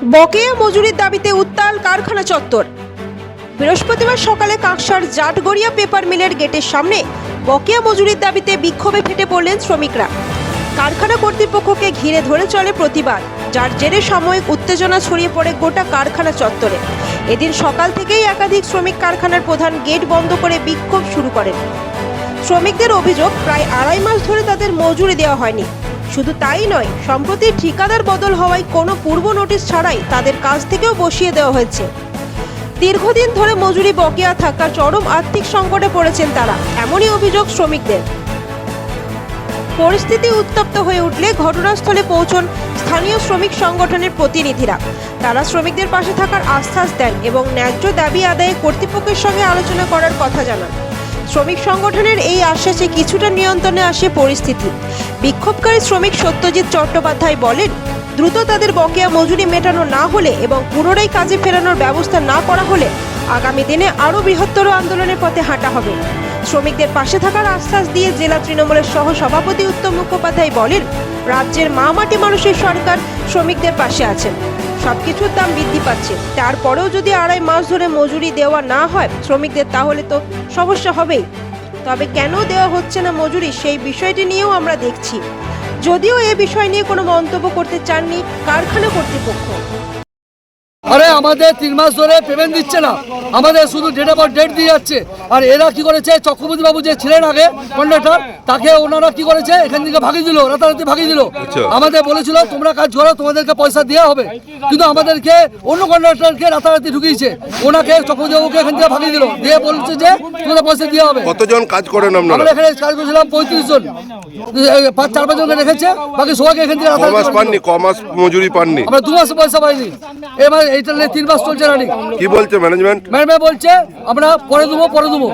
বকেয়া মজুরির দাবিতে উত্তাল কারখানা চত্বর। বৃহস্পতিবার সকালে কাঁকসার জাটগড়িয়া পেপার মিলের গেটের সামনে বকেয়া মজুরির দাবিতে বিক্ষোভে ফেটে পড়লেন শ্রমিকরা। কারখানা কর্তৃপক্ষকে ঘিরে ধরে চলে প্রতিবাদ, যার জেরে সাময়িক উত্তেজনা ছড়িয়ে পড়ে গোটা কারখানা চত্বরে। এদিন সকাল থেকেই একাধিক শ্রমিক কারখানার প্রধান গেট বন্ধ করে বিক্ষোভ শুরু করেন। শ্রমিকদের অভিযোগ, প্রায় আড়াই মাস ধরে তাদের মজুরি দেওয়া হয়নি। শুধু তাই নয়, সম্প্রতি ঠিকাদার বদল হওয়ায় কোনো পূর্ব নোটিশ ছাড়াই তাদের কাজ থেকেও বসিয়ে দেওয়া হয়েছে। দীর্ঘদিন ধরে মজুরি বকেয়া থাকা চরম আর্থিক সংকটে পড়েছেন তারা, এমনই অভিযোগ শ্রমিকদের। পরিস্থিতি উত্তপ্ত হয়ে উঠলে ঘটনাস্থলে পৌঁছন স্থানীয় শ্রমিক সংগঠনের প্রতিনিধিরা। তারা শ্রমিকদের পাশে থাকার আশ্বাস দেন এবং ন্যায্য দাবি আদায়ে কর্তৃপক্ষের সঙ্গে আলোচনা করার কথা জানান। শ্রমিক সংগঠনের এই আশ্বাসে কিছুটা নিয়ন্ত্রণে আসে পরিস্থিতি। বিক্ষোভকারী শ্রমিক সত্যজিৎ চট্টোপাধ্যায় বলেন, দ্রুত তাদের বকেয়া মজুরি মেটানো না হলে এবং পুনরায় কাজে ফেরানোর ব্যবস্থা না করা হলে আগামী দিনে আরও বৃহত্তর আন্দোলনের পথে হাঁটা হবে। শ্রমিকদের পাশে থাকার আশ্বাস দিয়ে জেলা তৃণমূলের সহ সভাপতি উত্তম মুখোপাধ্যায় বলেন, রাজ্যের মা মাটি মানুষের সরকার শ্রমিকদের পাশে আছেন। সবকিছুর দাম বৃদ্ধি পাচ্ছে। তারপরেও যদি আড়াই মাস ধরে মজুরি দেওয়া না হয় শ্রমিকদের, তাহলে তো সমস্যা হবেই। তবে কেন দেওয়া হচ্ছে না মজুরি, সেই বিষয়টি নিয়েও আমরা দেখছি। যদিও এ বিষয় নিয়ে কোনো মন্তব্য করতে চাননি কারখানা কর্তৃপক্ষ। আরে আমাদের তিন মাস ধরে পেমেন্ট দিচ্ছে না। আমাদের শুধু ডেটের পর ডেট দিয়ে যাচ্ছে। আর এরা কি করেছে চক্রবর্তী বাবু যে ছিলেন আগে কন্ডাক্টর তাকে ওনারা কি করেছে এখান থেকে ভাগিয়ে দিল রাতারাতি ভাগিয়ে দিল। আমাদের বলেছিল তোমরা কাজ করো তোমাদেরকে পয়সা দেওয়া হবে। কিন্তু আমাদেরকে অন্য কন্ডাক্টরকে রাতারাতি ঢুকিয়েছে। ওনাকে চক্রবর্তী বাবুকে এখান থেকে ভাগিয়ে দিল। দিয়ে বলছে যে তোমাদের পয়সা দেওয়া হবে। কতজন কাজ করেন আপনারা? আমরা এখানে কাজ করেছিলাম পঁয়ত্রিশ জন। পাঁচ চার পাঁচ জনকে রেখেছে। বাকি সবাইকে এখান থেকে রাতারাতি কমাস পাননি কমাস মজুরি পাননি? আমরা দু মাসে পয়সা পাইনি। এবার এইটা নিয়ে তিন মাস চলছে রানিং। কি বলছে ম্যানেজমেন্ট ম্যাডাম বলছে আমরা পরে দেবো পরে দেবো।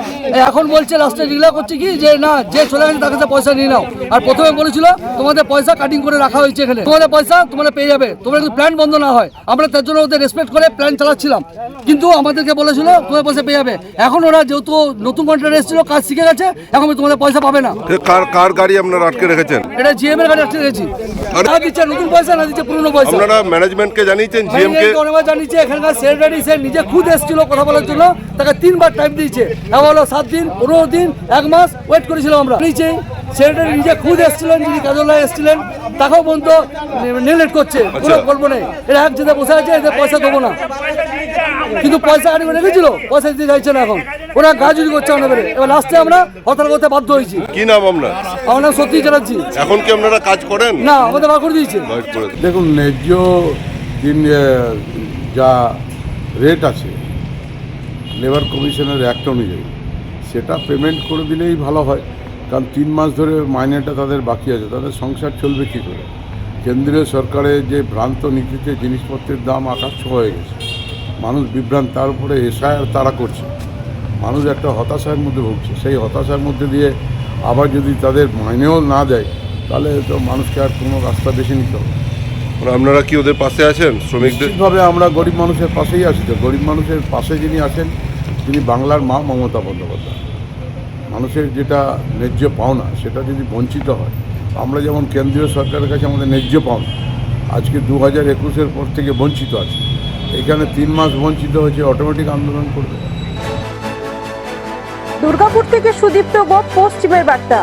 এখন বলছে লাস্টে ডিক্লেয়ার করছে কি যে না যে চলে গেছে তার কাছে পয়সা নিয়ে নাও। আর প্রথমে বলেছিল তোমাদের পয়সা কাটিং করে রাখা হয়েছে এখানে। তোমাদের পয়সা তোমরা পেয়ে যাবে। তোমরা কিন্তু প্ল্যান বন্ধ না হয় আমরা তার জন্য ওদের রেসপেক্ট করে প্ল্যান চালাচ্ছিলাম। কিন্তু আমাদেরকে বলেছিল তোমাদের পয়সা পেয়ে যাবে। এখন ওরা যেহেতু নতুন কন্ট্রাক্ট এসেছিল কাজ শিখে গেছে এখন তোমাদের পয়সা পাবে না। কার কার গাড়ি আপনারা আটকে রেখেছেন? এটা জিএম এর কাছে আটকে রেখেছি। না দিচ্ছে নতুন পয়সা না দিচ্ছে পুরনো পয়সা। আপনারা ম্যানেজমেন্টকে জানিয়েছেন? জিএম কে? অনেকবার জানিয়েছে এখানকার সেক্রেটারি সে নিজে খুদ এসেছিল কথা বলার জন্য তাকে তিনবার টাইম দিয়েছে। এবার হলো সাত দিন পনেরো দিন এক মাস ওয়েট করেছিলাম আমরা। নিচে সেক্রেটারি নিজে খুদ এসেছিলেন যিনি কাজল্লাহ এসেছিলেন তাকেও পর্যন্ত নেলেট করছে কোনো করব না এরা এক জায়গায় বসে আছে এদের পয়সা দেবো না। কিন্তু পয়সা করে রেখেছিল পয়সা দিতে চাইছে না এখন। ওরা গাজুরি করছে আমাদের এবার লাস্টে আমরা হতাল করতে বাধ্য হয়েছি। কি নাম আপনার? আমার নাম সত্যি চালাচ্ছি এখন কি আপনারা কাজ করেন? না আমাদের বার করে দিয়েছে। দেখুন ন্যায্য দিন যা রেট আছে লেবার কমিশনের অ্যাক্ট অনুযায়ী, সেটা পেমেন্ট করে দিলেই ভালো হয়। কারণ তিন মাস ধরে মাইনেটা তাদের বাকি আছে, তাদের সংসার চলবে কী করে? কেন্দ্রীয় সরকারের যে ভ্রান্ত নীতিতে জিনিসপত্রের দাম আকাশ হয়ে গেছে। মানুষ বিভ্রান্ত, তার উপরে এসআইআর তারা করছে। মানুষ একটা হতাশার মধ্যে ভুগছে। সেই হতাশার মধ্যে দিয়ে আবার যদি তাদের মাইনেও না দেয়, তাহলে তো মানুষকে আর কোনো রাস্তা বেছে নিতে হবে আপনারা কি ওদের পাশে আছেন? শ্রমিকদের? নিশ্চিতভাবে আমরা গরিব মানুষের পাশেই আছি তো। গরিব মানুষের পাশে যিনি আছেন তিনি বাংলার মা মমতা বন্দ্যোপাধ্যায়। মানুষের যেটা ন্যায্য পাওনা সেটা যদি বঞ্চিত হয় আমরা যেমন কেন্দ্রীয় সরকারের কাছে আমাদের ন্যায্য পাওনা আজকে দু হাজার একুশের পর থেকে বঞ্চিত আছে। এখানে তিন মাস বঞ্চিত হয়েছে অটোমেটিক আন্দোলন করবে। দুর্গাপুর থেকে সুদীপ্ত গোপ পশ্চিমের বার্তা।